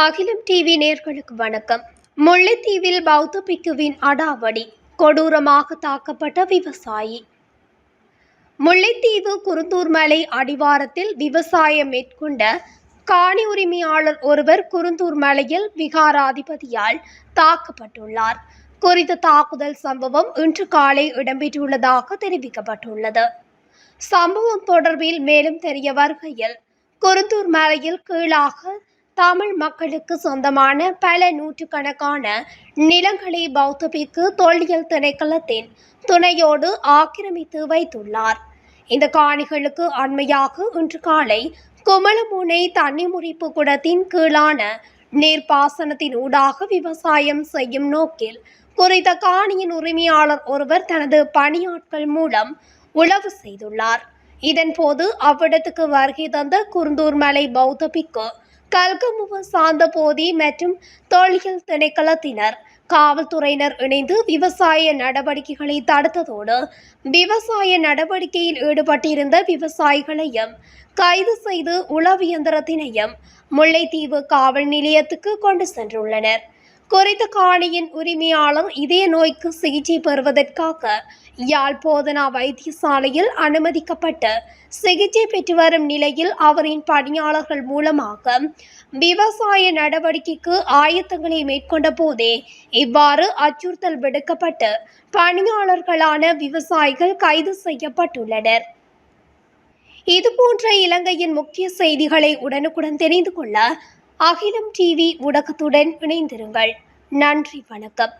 அகிலம் டிவி நேர்களுக்கு வணக்கம். முல்லைத்தீவில் பௌத்த பிக்குவின் அடாவடி கொடூரமாக தாக்கப்பட்ட விவசாயி. முல்லைத்தீவு குருந்தூர் மலை அடிவாரத்தில் விவசாயம் மேற்கொண்ட காணி உரிமையாளர் ஒருவர் குருந்தூர் மலையில் விகாராதிபதியால் தாக்கப்பட்டுள்ளார். குறித்த தாக்குதல் சம்பவம் இன்று காலை இடம்பெற்றுள்ளதாக தெரிவிக்கப்பட்டுள்ளது. சம்பவம் தொடர்பில் மேலும் தெரிய வருகையில் குருந்தூர் மலையில் கீழாக தமிழ் மக்களுக்கு சொந்தமான பல நூற்றுக்கணக்கான நிலங்களை பௌத்தபிக்கு தொல்லியல் திணைக்களத்தின் துணையோடு ஆக்கிரமித்து வைத்துள்ளார். இந்த காணிகளுக்கு அண்மையாக இன்று காலை குமலமுனை தண்ணி முறிப்பு குடத்தின் கீழான நீர்ப்பாசனத்தின் ஊடாக விவசாயம் செய்யும் நோக்கில் குறித்த காணியின் உரிமையாளர் ஒருவர் தனது பணியாட்கள் மூலம் உழவு செய்துள்ளார். இதன்போது அவ்விடத்துக்கு வருகை தந்த குருந்தூர் மலை பௌத்த பிக்கு கல்கமுவ சார்ந்த போதி மற்றும் தொழில் திணைக்களத்தினர். காவல்துறையினர் இணைந்து விவசாய நடவடிக்கைகளை தடுத்ததோடு விவசாய நடவடிக்கையில் ஈடுபட்டிருந்த விவசாயிகளையும் கைது செய்து உளவு இயந்திரத்தினையும் முல்லைத்தீவு காவல் நிலையத்துக்கு கொண்டு சென்றுள்ளனர். குறித்த காணியின் உரிமையாளர் இதய நோய்க்கு சிகிச்சை பெறுவதற்காக யாழ் போதனா வைத்தியசாலையில் அனுமதிக்கப்பட்டு சிகிச்சை பெற்று வரும் நிலையில் அவரின் பணியாளர்கள் மூலமாக விவசாய நடவடிக்கைக்கு ஆயத்தங்களை மேற்கொண்ட போதே இவ்வாறு அச்சுறுத்தல் விடுக்கப்பட்டு பணியாளர்களான விவசாயிகள் கைது செய்யப்பட்டுள்ளனர். இதுபோன்ற இலங்கையின் முக்கிய செய்திகளை உடனுக்குடன் தெரிந்து கொள்ள அகிலம் டிவி ஊடகத்துடன் இணைந்திருங்கள். நன்றி வணக்கம்.